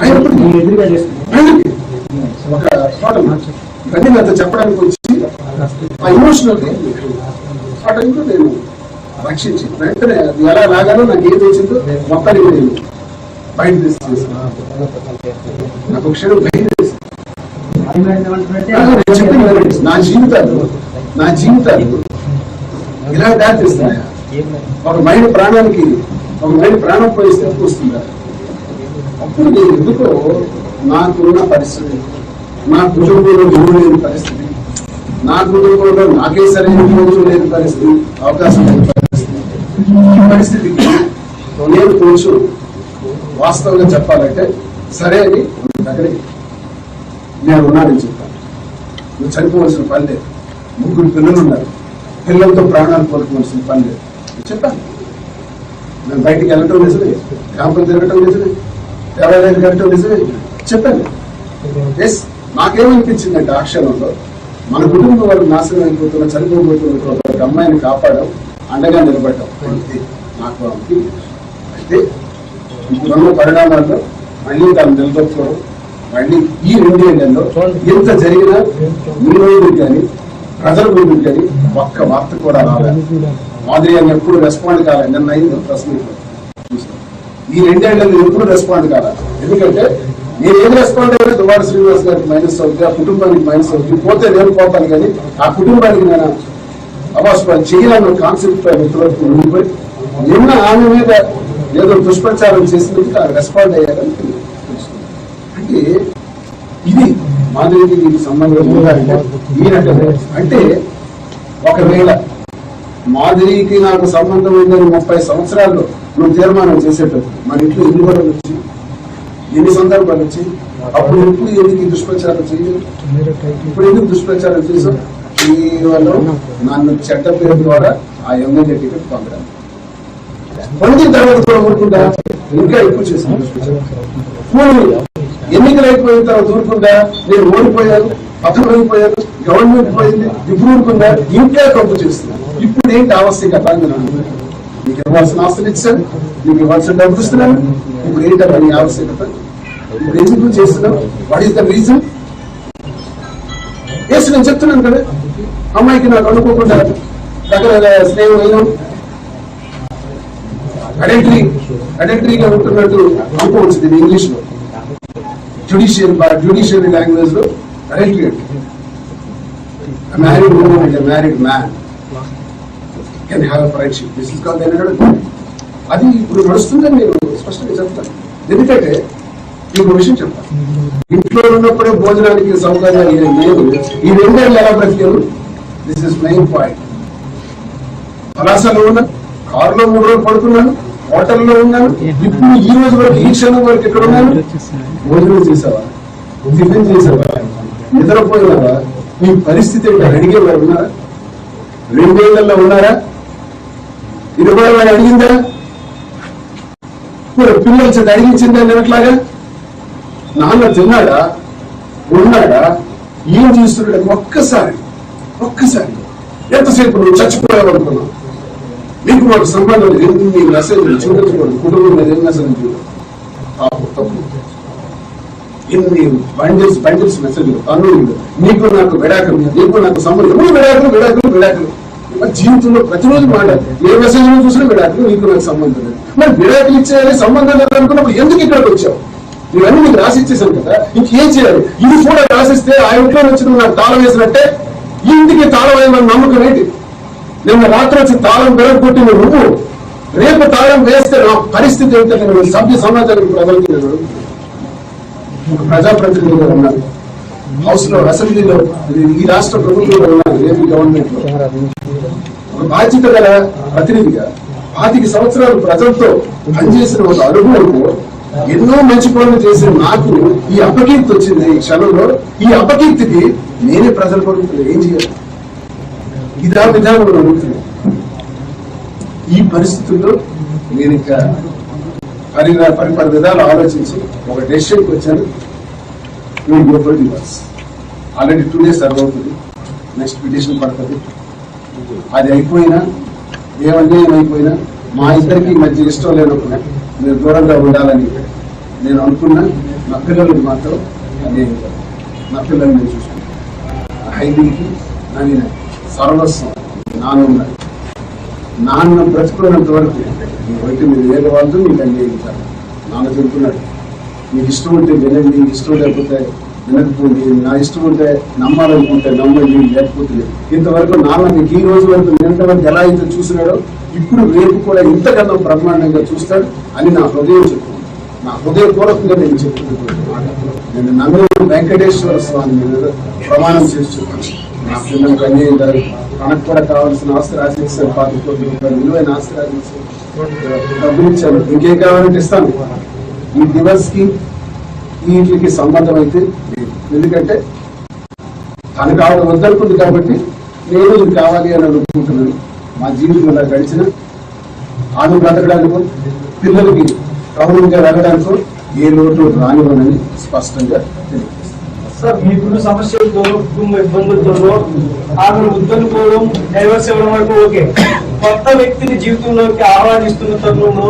అయినప్పటికీ ఒక ఇవన్నీ నాతో చెప్పడానికి వచ్చి ఆ ఇమోషనల్ ఆ టైంలో నేను రక్షించి వెంటనే అది ఎలా రాగానో నాకు ఏది వచ్చిందో మొత్తానికి నేను బయట తీసుకొస్తాను నాకు ఒక క్షణం బయట చెప్పింది నా జీవితాలు నా జీవితాలు ఇలా దారితీస్తున్నాయా ఒక మైండ్ ప్రాణానికి ఒక మైండ్ ప్రాణం పోయి స్థితికి వస్తుందా అప్పుడు నేను ఎందుకో నాకున్న పరిస్థితి. నా కుటుంబంలో ఎవరు లేని పరిస్థితి. నా కుటుంబంలో నాకే సరైన రోజు లేని పరిస్థితి అవకాశం లేని పరిస్థితి. ఈ పరిస్థితికి నేను కొంచెం. వాస్తవంగా చెప్పాలంటే సరే అని దగ్గరికి నేను ఉన్నానని చెప్పాను. నువ్వు చనిపోవలసిన పని లేదు. ముగ్గురు పిల్లలు ఉన్నారు. పిల్లలతో ప్రాణాలు కోరుకోవాల్సిన పని లేదు. చెప్పాను. నేను బయటికి వెళ్ళటం నిజమే. క్యాంపులు తిరగటం నిజమే. యాభై ఐదు గంటలు నిజమే చెప్పండి. ఎస్ నాకేమనిపించిందంటే ఆ క్షణంలో మన కుటుంబం వాళ్ళు నాశనం అయిపోతున్న చనిపోబోతున్న ఒక అమ్మాయిని కాపాడడం అండగా నిలబడటం నాకు అయితే ఇప్పుడున్న పరిణామాల్లో మళ్ళీ దాన్ని నిలదొక్కుకోవడం మళ్ళీ ఈ రెండు ఏళ్ళలో ఎంత జరిగినా మీ రోజులకు కానీ ప్రజల ముందుకు కానీ ఒక్క వార్త కూడా రాలేదు. మాదిరి అని ఎప్పుడు రెస్పాండ్ కాలేదు. నిన్న అయింది ప్రశ్న. మీట్ ఈ రెండేళ్ళలో ఎప్పుడు రెస్పాండ్ కాలేదు ఎందుకంటే నేను ఏం రెస్పాండ్ అయినా దువాడ శ్రీనివాస్ గారికి మైనస్ అవుతుంది ఆ కుటుంబానికి మైనస్ అవుతుంది పోతే నేను పోతాను కానీ ఆ కుటుంబానికి నేను అవాస్పాలు చేయాలన్న కాన్సెప్ట్ పై ఇంతవరకు ఉండిపోయి నిన్న ఆమె మీద ఏదో దుష్ప్రచారం చేసినందుకు ఆ రెస్పాండ్ అయ్యారని అంటే ఇది మాధవికి దీనికి సంబంధం మీరంటే అంటే అంటే ఒకవేళ మాధురికి నాకు సంబంధం ఉందని ముప్పై సంవత్సరాల్లో నువ్వు తీర్మానం చేసేటప్పుడు మన ఇంట్లో ఎన్ని గొడవలు వచ్చి ఎన్ని సందర్భాలు వచ్చి అప్పుడు ఎప్పుడు ఎందుకు దుష్ప్రచారం చేయలేదు ఇప్పుడు ఎందుకు దుష్ప్రచారం చేసాం కేవలం నన్ను చెడ్డ పేరు ద్వారా ఆ ఎమ్మెల్యే టికెట్ పొందడం. పొందిన తర్వాత కూడా ఊరుకుంటా? ఇంకా ఎక్కువ చేశాను దుష్ప్రచారం. పోనీ ఎన్నికలు అయిపోయిన తర్వాత ఊరుకుంటా? నేను ఓడిపోయాను అర్థమైపోయాను గవర్నమెంట్ పోయింది ఇప్పుడు ఊరుకుందా ఇంకా తప్పు చేస్తున్నాను ఇప్పుడు ఏంటి ఆవశ్యకత అని మీకు ఇవ్వాల్సిన ఆస్తులు ఇచ్చాను మీకు ఇవ్వాల్సిన డబ్బులు ఇస్తున్నాను ఇప్పుడు ఏంటమ్మా నీ ఆవశ్యకత ఇప్పుడు ఎందుకు చేస్తున్నావు what is the reason yes నేను చెప్తున్నాను కదా. అమ్మాయికి నాకు అనుకోకుండా దగ్గర స్నేహం అయినా. అడెంటరీ అడెంటరీగా ఉంటున్నట్టు అనుకోవచ్చు దీన్ని ఇంగ్లీష్లో. జుడిషియల్ జుడిషియల్ లాంగ్వేజ్లో అడల్టరీ అంటే. మ్యారీడ్ ఉమెన్ అంటే married man can have friendship this is call called అది ఇప్పుడు నడుస్తుందని నేను స్పష్టంగా చెప్తాను. ఎందుకంటే మీకు విషయం చెప్తాను. ఇంట్లో ఉన్నప్పుడే భోజనానికి సౌకర్యాలు ఏం లేవు. ఈ రెండేళ్ళు ఎలా బ్రతికారు? దిస్ ఇస్ మెయిన్ పాయింట్ పలాసలో ఉన్నా కారులో మూడు రోజులు పడుతున్నాను హోటల్లో ఉన్నాను ఇప్పుడు ఈ రోజు వరకు ఈ క్షణం వరకు ఎక్కడ ఉన్నాను? భోజనం చేసావా టిఫిన్ చేసావా నిద్రపోయినావా మీ పరిస్థితి ఏంటి? అడిగే వారు ఉన్నారా? రెండేళ్ళలో ఉన్నారా? ఇరవై వాడు అడిగిందా? మరి పిల్లలు చేత అడిగించిందా నిన్నట్లాగా నాన్న తిన్నాడా? ఉన్నాడా? ఏం చేస్తున్నాడు? ఒక్కసారి ఒక్కసారి. ఎంతసేపు నువ్వు చచ్చిపోయావు అనుకున్నావు? నీకు మాకు సంబంధం లేదు. నీ మెసేజ్ చూపించుకోండి కుటుంబం మీద ఏం మెసేజ్ చూడదు తప్పు. ఎన్ని బండిల్స్ బండిల్స్ మెసేజ్ తన్నులు నీకు నాకు విడాకులు. నీకు నాకు సంబంధం ఎప్పుడు విడాకులు? విడాకులు విడాకులు. మరి జీవితంలో ప్రతిరోజు మాట. ఏ మెసేజ్ చూసినా విడాకులు నీకు నాకు సంబంధం లేదు. మరి విడాకులు ఇచ్చేయాలి సంబంధం లేదనుకున్నప్పుడు ఎందుకు ఇక్కడికి వచ్చావు? ఇవన్నీ నీకు రాసి ఇచ్చేసాను కదా. ఇంకేం చేయాలి? ఇది కూడా రాసిస్తే ఆ ఇంట్లో నుంచి నువ్వు నాకు తాళం వేసినట్టే? ఈ ఇంటికి తాళం అయిన నమ్మకం ఏంటి నిన్న రాత్రి వచ్చి తాళం పెరగొట్టిన నువ్వు. రేపు తాళం వేస్తే నా పరిస్థితి ఏంటంటే నేను సభ్య సమాజానికి ప్రజలకి నేను అడుగుతున్నాను. హౌస్లో అసెంబ్లీలో ఈ రాష్ట్ర ప్రభుత్వంలో ఉన్నాను ఏపీ గవర్నమెంట్లో. ఒక బాధ్యత గల ప్రతినిధిగా పాతిక సంవత్సరాలు ప్రజలతో పనిచేసిన ఒక అనుభవంలో ఎన్నో మంచి పనులు చేసిన నాకు ఈ అపకీర్తి వచ్చింది ఈ క్షణంలో. ఈ అపకీర్తికి నేనే ప్రజలు కొడుకుతున్నా ఏం చేయాలి? ఇదా విధానం అడుగుతున్నా ఈ పరిస్థితుల్లో నేను ఇంకా పరి పరిపరి విధాలు ఆలోచించి ఒక డెసిషన్కి వచ్చాను. మీరు Gopal divorce already two days serve అవుతుంది నెక్స్ట్ పిటిషన్ పడుతుంది. అది అయిపోయినా ఏ అన్యాయం అయిపోయినా మా ఇద్దరికి మధ్య ఇష్టం లేనప్పుడు మీరు దూరంగా ఉండాలని నేను అనుకున్నా. నా పిల్లలకి మాత్రం అన్యాయం నా పిల్లల్ని నేను చూసుకున్నాను హైదీకి నా నేను సర్వస్వం. నాన్న ఉన్నాడు నాన్న బ్రతుకున్నంత వరకు బయట మీరు వేరే వాళ్ళు మీకు అన్యాయం జరగదు. నాన్న చెబుతున్నాడు మీకు ఇష్టం ఉంటే వినండి ఇష్టం లేకపోతే వినకపోండి నా ఇష్టం ఉంటే నమ్మాలనుకుంటే నమ్మండి లేకపోతే ఇంతవరకు నాన్న ఈ రోజు వరకు నిన్నటి వరకు ఎలా అయితే చూసినాడో ఇప్పుడు రేపు కూడా ఇంతకన్నా బ్రహ్మాండంగా చూస్తాడు అని నా హృదయం చెప్తుంది. నా హృదయపూర్వకంగా నేను చెప్తున్నటువంటి మాట నేను నమ్మిన వెంకటేశ్వర స్వామి మీద ప్రమాణం చేసి చెప్పాను. నా పిల్లలకు అన్యాయం గారు తనకు కూడా కావాల్సిన ఆస్తి రాసేసారు పాతి కోట్ల రూపాయలు విలువైన ఆస్తి డబ్బులు ఇచ్చాను. ఇంకేం కావాలంటే ఇస్తాను. ఈ దివస్కి వీటికి సంబంధం అయితే లేదు. ఎందుకంటే తను కావడం వద్దనుకుంది కాబట్టి నేను ఇది కావాలి అని అనుకుంటున్నాను. మా జీవితం ఇలా గడిచిన ఆమె బ్రతకడానికో పిల్లలకి గౌరవంగా వెళ్ళడానికో ఏ లోటు రానివ్వనని స్పష్టంగా తెలియజేస్తాను సార్ మీకున్న సమస్యలతో కుటుంబ ఇబ్బందులతో ఆమెను వద్దనుకోవడం డైవర్స్ ఇవ్వడం వరకు ఓకే. కొత్త వ్యక్తిని జీవితంలోకి ఆహ్వానిస్తున్న తరుణంలో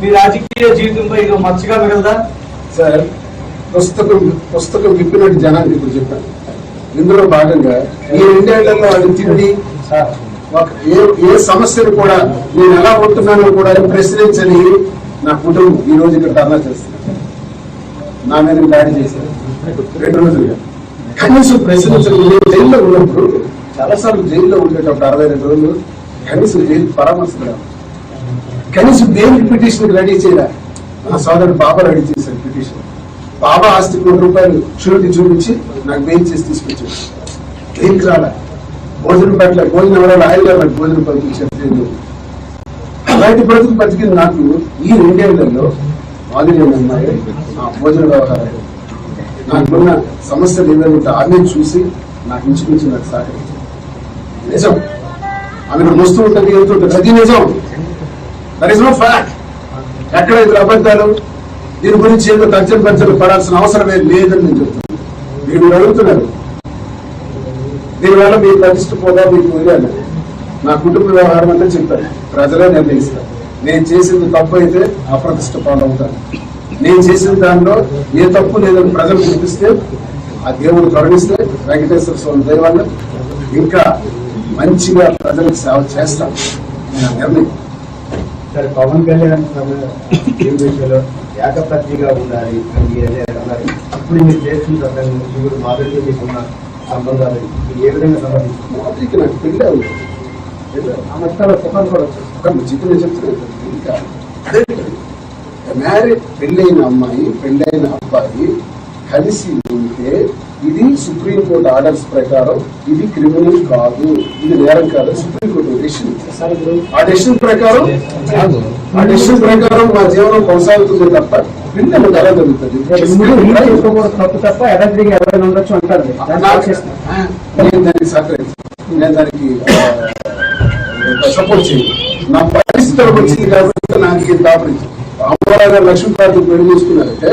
మీ రాజకీయ జీవితంపై ఇది మచ్చగా మిగలదా? సార్ పుస్తకం పుస్తకం విప్పినట్టు జనానికి ఇప్పుడు చెప్పాను ఇందులో భాగంగా ఈ రెండేళ్ళలో అది తిండి ఒక ఏ ఏ సమస్యను కూడా నేను ఎలా ఉంటున్నానో కూడా ప్రశ్నించని నా కుటుంబం ఈ రోజు ఇక్కడ ధర్నా చేస్తుంది. నా మీద దాడి చేశారు. రెండు రోజులుగా. కనీసం ప్రశ్నించడం జైల్లో ఉన్నప్పుడు చాలాసార్లు జైల్లో ఉండేటప్పుడు అరవై రెండు రోజులు కనీసం జైలు పరామర్శ కనీసం దేనికి పిటిషన్ రెడీ చేయరా? నా సోదరుడు బాబా రెడీ చేశాడు బాబా ఆస్తి కోటి రూపాయలు షూరిటీ చూపించి నాకు బెయిల్ చేసి తీసుకొచ్చాడు. దేనికి రాలా. భోజనం పట్ల భోజనం ఎవరైనా ఆయన నాకు భోజనం పంపించారు. అలాంటి బ్రతుకు బతికింది నాకు ఈ రెండేళ్ళలో మాదిరి అమ్మాయి నా భోజన వ్యవహారాలు. నాకున్న సమస్యలు ఏమైనా ఉంటే ఆమె చూసి నాకు ఇంచుమించి నాకు సహకరించింది నిజం. ఆమెను వస్తూ ఉంటుంది వెళ్తుంటుంది అది నిజం. దర్ ఇస్ నో ఫ్యాక్ట్ ఎక్కడ ఇది అబద్ధాలు? దీని గురించి ఏదో తర్జన భర్జన పడాల్సిన అవసరం లేదని నేను చెప్తున్నాను మీరు మీరు అడుగుతున్నారు. దీనివల్ల మీ ప్రతిష్ట పోదా మీకు వదిలేదు నా కుటుంబ వ్యవహారం అంటే చెప్పాను. ప్రజలే నిర్ణయిస్తారు. నేను చేసింది తప్పు అయితే అప్రతిష్ట పాలవుతాను నేను చేసిన దానిలో ఏ తప్పు లేదని ప్రజలు చూపిస్తే ఆ దేవుడు కరుణిస్తే వెంకటేశ్వర స్వామి దైవాన్ని ఇంకా మంచిగా ప్రజలకు సేవ చేస్తాను నేను నిర్ణయం. సరే పవన్ కళ్యాణ్ ఏం విషయంలో ఏకపత్రిగా ఉండాలి అని అన్నారు. ఇప్పుడు మీరు చేస్తున్న శివుడు మాదిరిగా మీకున్న సంబంధాలు ఏ విధంగా సంబంధించారు నాకు పెళ్ళి అవుతుంది ఆ మధ్యలో తుఫాన్ కూడా వచ్చింది జీవితం చెప్తున్నాను ఇంకా మ్యారేజ్ పెళ్ళైన అమ్మాయి పెళ్ళైన అబ్బాయి కలిసి ఉంటే ఇది సుప్రీంకోర్టు ఆర్డర్స్ ప్రకారం ఇది క్రిమినల్ కాదు. ఇది నేరం కాదు. సుప్రీంకోర్టు డెసిషన్ ఆ డెసిషన్ ప్రకారం ఆ డెసిషన్ ప్రకారం మా జీవనం కొనసాగుతుంది తప్ప పిల్లలు ఎలా జరుగుతుంది. నేను దానికి సహకరించను నేను దానికి సపోర్ట్ చేయను నా పరిస్థితులకు వచ్చింది కాబట్టి నాకు ఇది దాపరించు అమ్మవారి గారు లక్ష్మీపార్టీ పెళ్ళి చేసుకున్నారంటే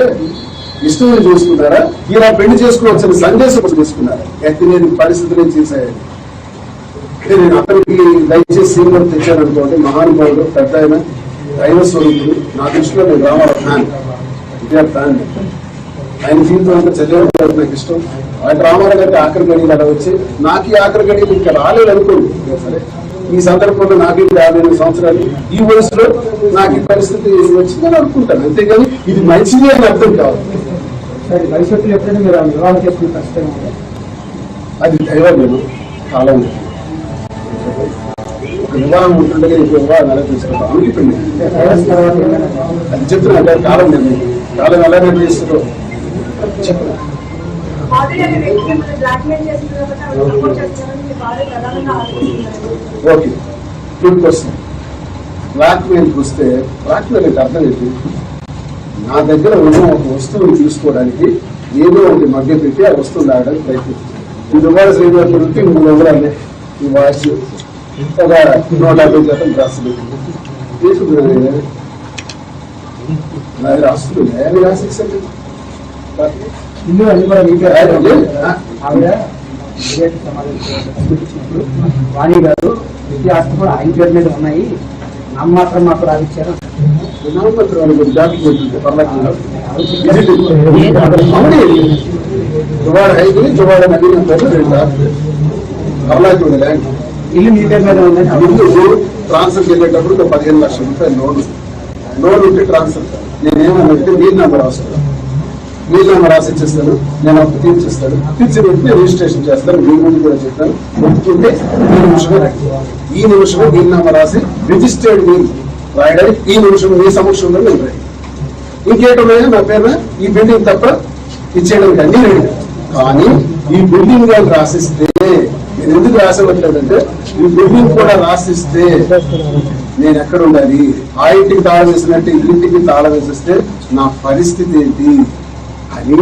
ఇష్టం చూసుకున్నారా ఇలా పెళ్ళి చేసుకోవచ్చని సందేశం కోసం చేసుకున్నారా ఎట్టి నేను పరిస్థితులు చేశాయని నేను అతనికి దయచేసి సినిమా తెచ్చాననుకోండి మహానుభావుడు పెద్ద ఆయన దైవ స్వరూపుడు నా దృష్టిలో నేను రామారావు ఫ్యాన్. ఇదే ఫ్యాన్. ఆయన జీవితం అంతా చదివే నాకు ఇష్టం. ఆయన రామారావు గారికి ఆఖరి గడియలు అలా వచ్చి నాకు ఈ ఆఖరి గడియలు ఇంకా రాలేదు అనుకోండి. సరే ఈ సందర్భంలో నాకు ఇది యాభై ఎనిమిది సంవత్సరాలు ఈ వయసులో నాకు ఈ పరిస్థితి వచ్చిందని అనుకుంటాను. అంతేగాని ఇది మంచిది అని అర్థం కావాలి సార్ భవిష్యత్తులో ఎప్పుడైనా మీరు వివాహం చేసుకుని ఖచ్చితంగా? అది దైవం నేను కాలం లేదు. ఒక వివాహం ఉంటుండగా ఇంకో వివాహం ఎలా తీసుకుంటాం? అందుకే పెళ్ళి డైవర్స్ తర్వాత ఏమైనా? అది చెప్తున్నా అంటే కాలం నిర్ణయం కాలం ఎలా నిర్ణయిస్తుందో blackmail okay. Good question. Black మెయిల్కి వస్తే బ్లాక్ మెయిల్ అంటే అర్థం ఏంటి? నా దగ్గర ఉన్న ఒక వస్తువుని తీసుకోవడానికి ఏదో ఒకటి మధ్య పెట్టి ఆ వస్తువు లాగడానికి ప్రయత్నిస్తుంది. ఇవ్వాల్సిన ఏదో ఒకటి ఉంటే మూడు వందలు ఈ వాచ్ ఒక నూట యాభై శాతం డ్రెస్సులు తీసుకున్నాను నా దగ్గర ఆస్తులు నేను రాసేసాను ఇల్లు అన్ని కూడా మీకే. అదే. ఆవిడ ఇచ్చినప్పుడు వాణి గారు విద్యా ఆస్తి కూడా ఆయన పేరు మీద ఉన్నాయి మాత్రం మాకు రావిచ్చారు నామపత్రం అని ఒక డాక్యుమెంట్ ఉంది పర్లాకిలో విజిట్ ల్యాండ్ ఇల్లు మీ పేరు మీద ట్రాన్స్ఫర్ చేసేటప్పుడు ఒక పదిహేను లక్షల రూపాయలు లోన్ లోన్ ఉంటే ట్రాన్స్ఫర్ నేనేమనంటే మీరు నెంబర్ రాస్తాను మీరు నెంబర్ రాసి ఇచ్చేస్తాను నేను అప్పు తీర్చిస్తాను తీర్చి పెట్టి రిజిస్ట్రేషన్ చేస్తాను మీ ముందు కూడా చెప్తాను ఒప్పుకుంటే ఈ నిమిషమే ఈ నిమిషమే మీ నెంబర్ రాసి రిజిస్టర్డ్ మీ రాయడానికి ఈ నిమిషం మీ సమక్షంలో నేను రెడీ ఇంకేటన్నాయో నా పేరున ఈ బిల్డింగ్ తప్ప ఇచ్చేయడానికి అన్ని రెడీ కానీ ఈ బిల్డింగ్ కానీ రాసిస్తే నేను ఎందుకు రాసివ్వట్లేదంటే ఈ బిల్డింగ్ కూడా రాసిస్తే నేను ఎక్కడ ఉండాలి? ఆ ఇంటికి తాళం వేసినట్టు ఇంటికి తాళం వేసిస్తే నా పరిస్థితి ఏంటి? అని